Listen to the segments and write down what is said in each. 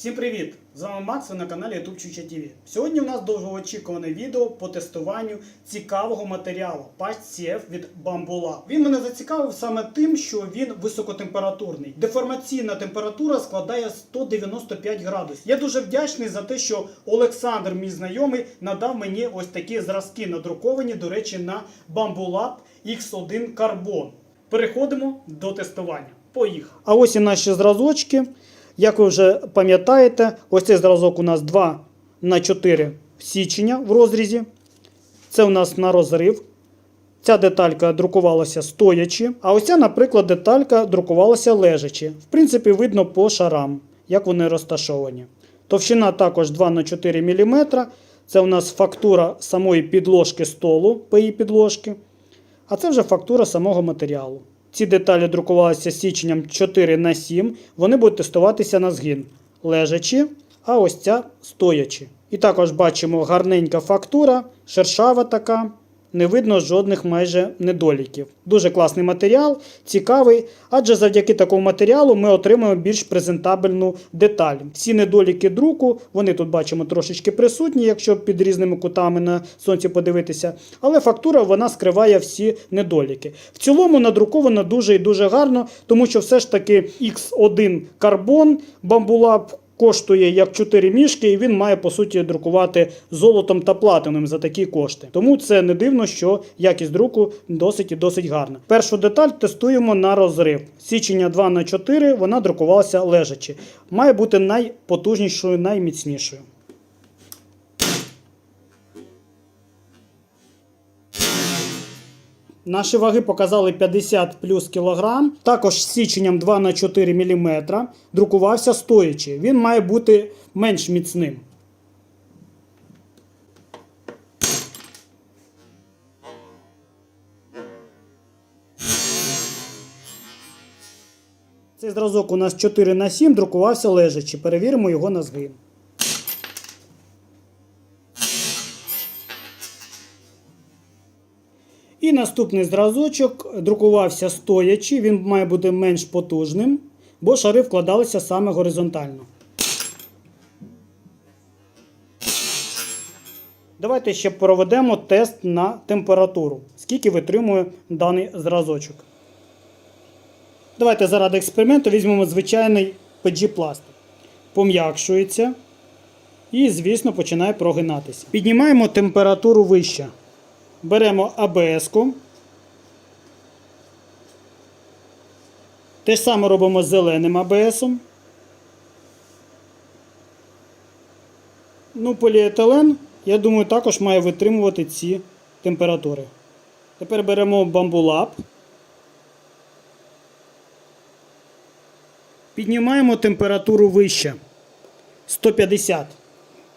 Всім привіт! З вами Макс, ви на каналі YouTube Чуча TV. Сьогодні у нас довгоочікуване відео по тестуванню цікавого матеріалу Patch CF від Bamboo Він мене зацікавив саме тим, що він високотемпературний. Деформаційна температура складає 195 градусів. Я дуже вдячний за те, що Олександр, мій знайомий, надав мені ось такі зразки надруковані, до речі, на Bamboo Lab X1 Carbon. Переходимо до тестування. Поїхали. А ось і наші зразочки. Як ви вже пам'ятаєте, ось цей зразок у нас 2 на 4 січення в розрізі. Це у нас на розрив. Ця деталька друкувалася стоячи, а ось ця, наприклад, деталька друкувалася лежачи. В принципі, видно по шарам, як вони розташовані. Товщина також 2 на 4 мм. Це у нас фактура самої підложки столу, ПІ підложки. А це вже фактура самого матеріалу. Ці деталі друкувалися січенням 4 на 7 Вони будуть тестуватися на згін, лежачи, а ось ця стоячи. І також бачимо гарненька фактура, шершава така. Не видно жодних майже недоліків. Дуже класний матеріал, цікавий, адже завдяки такому матеріалу ми отримаємо більш презентабельну деталь. Всі недоліки друку, вони тут бачимо трошечки присутні, якщо під різними кутами на сонці подивитися. Але фактура вона скриває всі недоліки. В цілому надруковано дуже і дуже гарно, тому що все ж таки X1 карбон бамбулаб коштує як 4 мішки, і він має по суті друкувати золотом та платином за такі кошти. Тому це не дивно, що якість друку досить і досить гарна. Першу деталь тестуємо на розрив. Січення 2 на 4 вона друкувалася лежачи. Має бути найпотужнішою, найміцнішою. Наші ваги показали 50 плюс кілограм. Також з січенням 2 на 4 мм друкувався стоячи. Він має бути менш міцним. Цей зразок у нас 4 на 7 друкувався лежачи. Перевіримо його на згин. І наступний зразочок друкувався стоячи, він має бути менш потужним, бо шари вкладалися саме горизонтально. Давайте ще проведемо тест на температуру, скільки витримує даний зразочок. Давайте заради експерименту візьмемо звичайний PG пластик. Пом'якшується і, звісно, починає прогинатися. Піднімаємо температуру вище. Беремо АБС-ку. Те ж саме робимо з зеленим АБСом. Ну, поліетилен, я думаю, також має витримувати ці температури. Тепер беремо бамбулап. Піднімаємо температуру вище 150.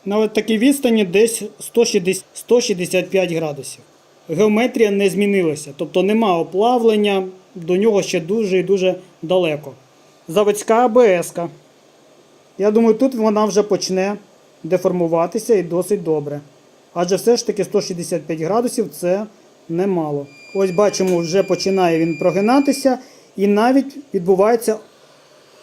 На такій відстані десь 160, 165 градусів. Геометрія не змінилася, тобто нема оплавлення, до нього ще дуже і дуже далеко. Заводська АБС. -ка. Я думаю, тут вона вже почне деформуватися і досить добре. Адже все ж таки 165 градусів це немало. Ось бачимо, вже починає він прогинатися, і навіть відбувається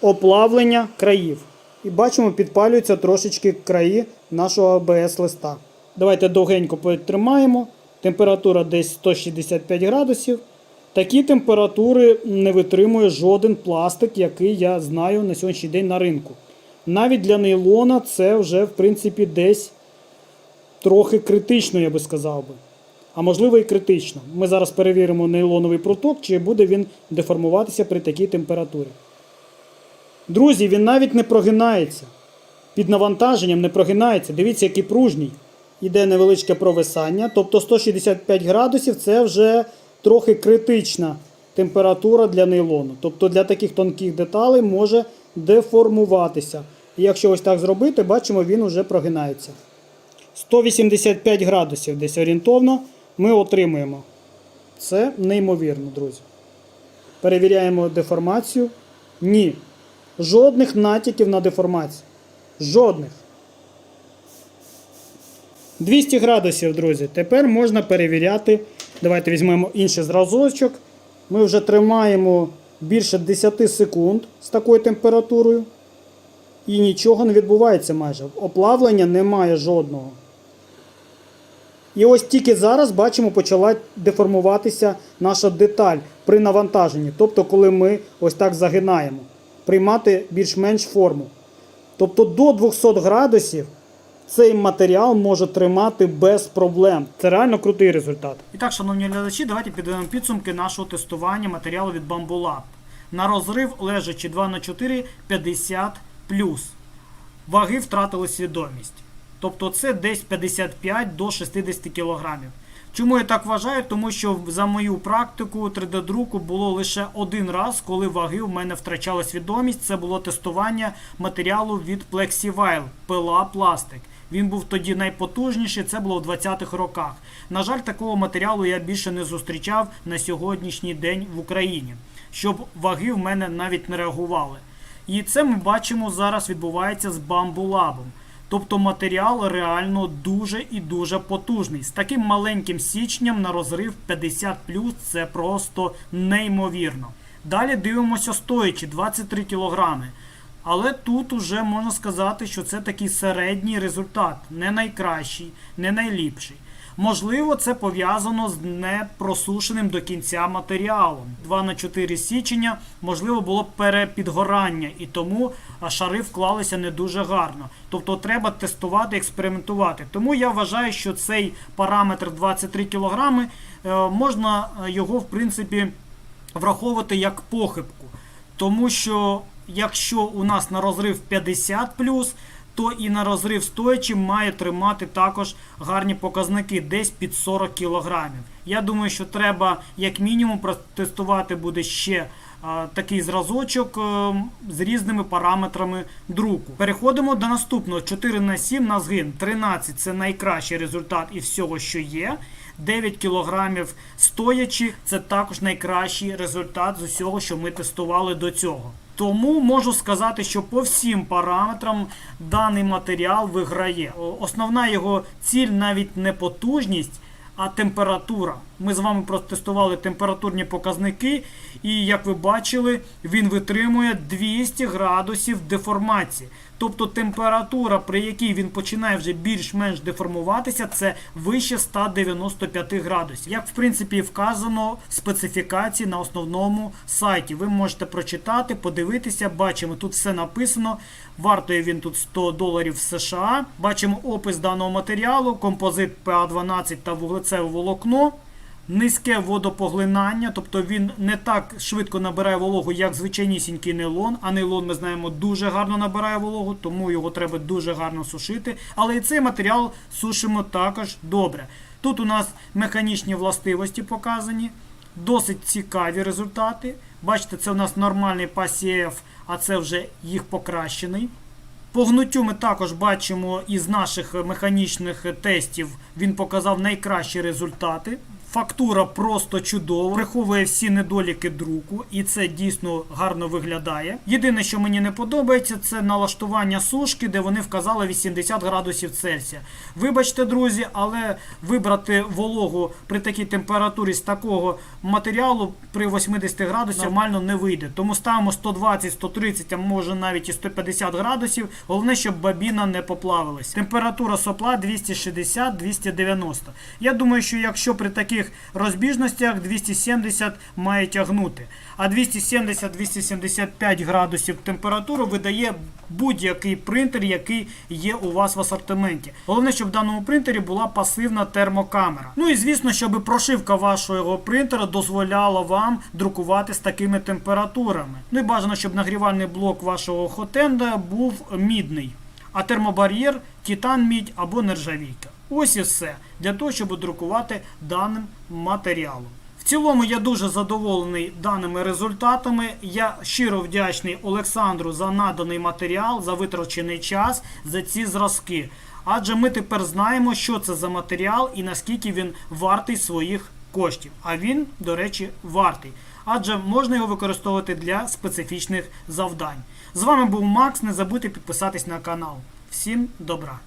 оплавлення країв. І бачимо, підпалюються трошечки краї нашого АБС листа. Давайте довгенько потримаємо. Температура десь 165 градусів. Такі температури не витримує жоден пластик, який я знаю на сьогоднішній день на ринку. Навіть для нейлона це вже, в принципі, десь трохи критично, я би сказав би. А можливо і критично. Ми зараз перевіримо нейлоновий проток, чи буде він деформуватися при такій температурі. Друзі, він навіть не прогинається. Під навантаженням не прогинається. Дивіться, який пружній. Іде невеличке провисання. Тобто 165 градусів це вже трохи критична температура для нейлону. Тобто для таких тонких деталей може деформуватися. І якщо ось так зробити, бачимо, він вже прогинається. 185 градусів десь орієнтовно ми отримуємо. Це неймовірно, друзі. Перевіряємо деформацію. Ні. Жодних натяків на деформацію. Жодних. 200 градусів, друзі. Тепер можна перевіряти. Давайте візьмемо інший зразочок. Ми вже тримаємо більше 10 секунд з такою температурою. і нічого не відбувається майже. Оплавлення немає жодного. І ось тільки зараз бачимо, почала деформуватися наша деталь при навантаженні. Тобто, коли ми ось так загинаємо, приймати більш-менш форму. Тобто до 200 градусів цей матеріал може тримати без проблем. Це реально крутий результат. І так, шановні глядачі, давайте підведемо підсумки нашого тестування матеріалу від Bamboo. На розрив лежачи 2 на 4 50 Ваги втратили свідомість. Тобто це десь 55 до 60 кілограмів. Чому я так вважаю? Тому що за мою практику 3D-друку було лише один раз, коли ваги в мене втрачали свідомість. Це було тестування матеріалу від Plexivile пила пластик. Він був тоді найпотужніший, це було в 20-х роках. На жаль, такого матеріалу я більше не зустрічав на сьогоднішній день в Україні, щоб ваги в мене навіть не реагували. І це ми бачимо зараз відбувається з бамбулабом. Тобто матеріал реально дуже і дуже потужний. З таким маленьким січням на розрив 50 це просто неймовірно. Далі дивимося стоячи 23 кілограми. Але тут уже можна сказати, що це такий середній результат, не найкращий, не найліпший. Можливо, це пов'язано з непросушеним до кінця матеріалом. 2 на 4 січення, можливо, було перепідгорання, і тому шари вклалися не дуже гарно. Тобто треба тестувати, експериментувати. Тому я вважаю, що цей параметр 23 кг можна е, його, в принципі, враховувати як похибку. Тому що якщо у нас на розрив 50 то і на розрив стоячи має тримати також гарні показники, десь під 40 кілограмів. Я думаю, що треба як мінімум протестувати буде ще такий зразочок е, з різними параметрами друку. Переходимо до наступного 4 на 7 на згин. 13 це найкращий результат із всього, що є. 9 кілограмів стоячи, це також найкращий результат з усього, що ми тестували до цього. Тому можу сказати, що по всім параметрам даний матеріал виграє. Основна його ціль навіть не потужність, а температура. Ми з вами протестували температурні показники, і як ви бачили, він витримує 200 градусів деформації. Тобто температура, при якій він починає вже більш-менш деформуватися, це вище 195 градусів. Як в принципі вказано в специфікації на основному сайті. Ви можете прочитати, подивитися, бачимо, тут все написано. Вартує він тут 100 доларів США. Бачимо опис даного матеріалу, композит ПА12 та вуглецеве волокно. Низьке водопоглинання, тобто він не так швидко набирає вологу, як звичайнісінький нейлон. А нейлон, ми знаємо, дуже гарно набирає вологу, тому його треба дуже гарно сушити. Але і цей матеріал сушимо також добре. Тут у нас механічні властивості показані, досить цікаві результати. Бачите, це у нас нормальний PASIF, а це вже їх покращений. По гнуттю ми також бачимо із наших механічних тестів він показав найкращі результати. Фактура просто чудова, приховує всі недоліки друку, і це дійсно гарно виглядає. Єдине, що мені не подобається, це налаштування сушки, де вони вказали 80 градусів Цельсія. Вибачте, друзі, але вибрати вологу при такій температурі з такого матеріалу при 80 градусах нормально не вийде. Тому ставимо 120, 130, а може навіть і 150 градусів. Головне, щоб бабіна не поплавилась. Температура сопла 260-290. Я думаю, що якщо при таких розбіжностях 270 має тягнути. А 270-275 градусів температуру видає будь-який принтер, який є у вас в асортименті. Головне, щоб в даному принтері була пасивна термокамера. Ну і звісно, щоб прошивка вашого принтера дозволяла вам друкувати з такими температурами. Ну і бажано, щоб нагрівальний блок вашого хотенда був мідний. А термобар'єр титан мідь або нержавійка. Ось і все для того, щоб друкувати даним матеріалом. В цілому я дуже задоволений даними результатами. Я щиро вдячний Олександру за наданий матеріал, за витрачений час, за ці зразки. Адже ми тепер знаємо, що це за матеріал і наскільки він вартий своїх коштів. А він, до речі, вартий. Адже можна його використовувати для специфічних завдань. З вами був Макс. Не забудьте підписатись на канал. Всім добра!